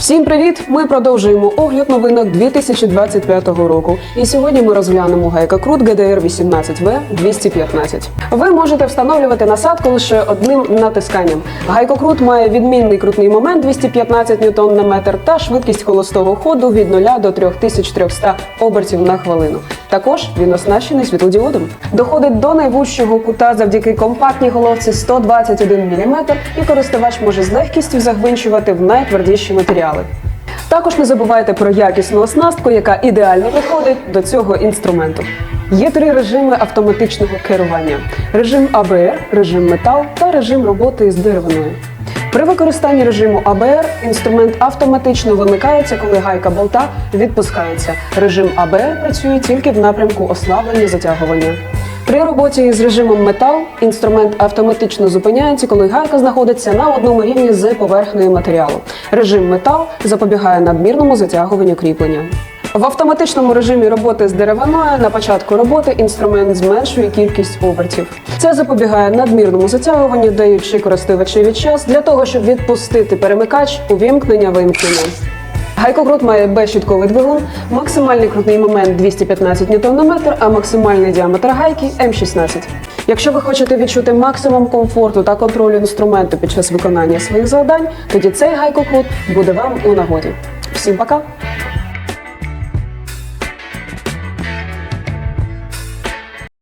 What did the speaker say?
Всім привіт! Ми продовжуємо огляд новинок 2025 року. І сьогодні ми розглянемо гайка Крут GDR 18V 215. Ви можете встановлювати насадку лише одним натисканням. Гайкокрут має відмінний крутний момент 215 Ньютон на метр та швидкість холостого ходу від 0 до 3300 обертів на хвилину. Також він оснащений світлодіодом. Доходить до найвужчого кута завдяки компактній головці 121 мм і користувач може з легкістю загвинчувати в найтвердіші матеріали. Також не забувайте про якісну оснастку, яка ідеально підходить до цього інструменту. Є три режими автоматичного керування: режим АБР, режим метал та режим роботи з деревиною. При використанні режиму АБР інструмент автоматично вимикається, коли гайка болта відпускається. Режим АБР працює тільки в напрямку ослаблення затягування. При роботі з режимом метал інструмент автоматично зупиняється, коли гайка знаходиться на одному рівні з поверхнею матеріалу. Режим метал запобігає надмірному затягуванню кріплення. В автоматичному режимі роботи з деревиною на початку роботи інструмент зменшує кількість обертів. Це запобігає надмірному затягуванню, даючи користувачеві час для того, щоб відпустити перемикач увімкнення вимкнення. Гайкокрут має безщитковий двигун, максимальний крутний момент 215 Нм а максимальний діаметр гайки М16. Якщо ви хочете відчути максимум комфорту та контролю інструменту під час виконання своїх завдань, тоді цей гайкокрут буде вам у нагоді. Всім пока!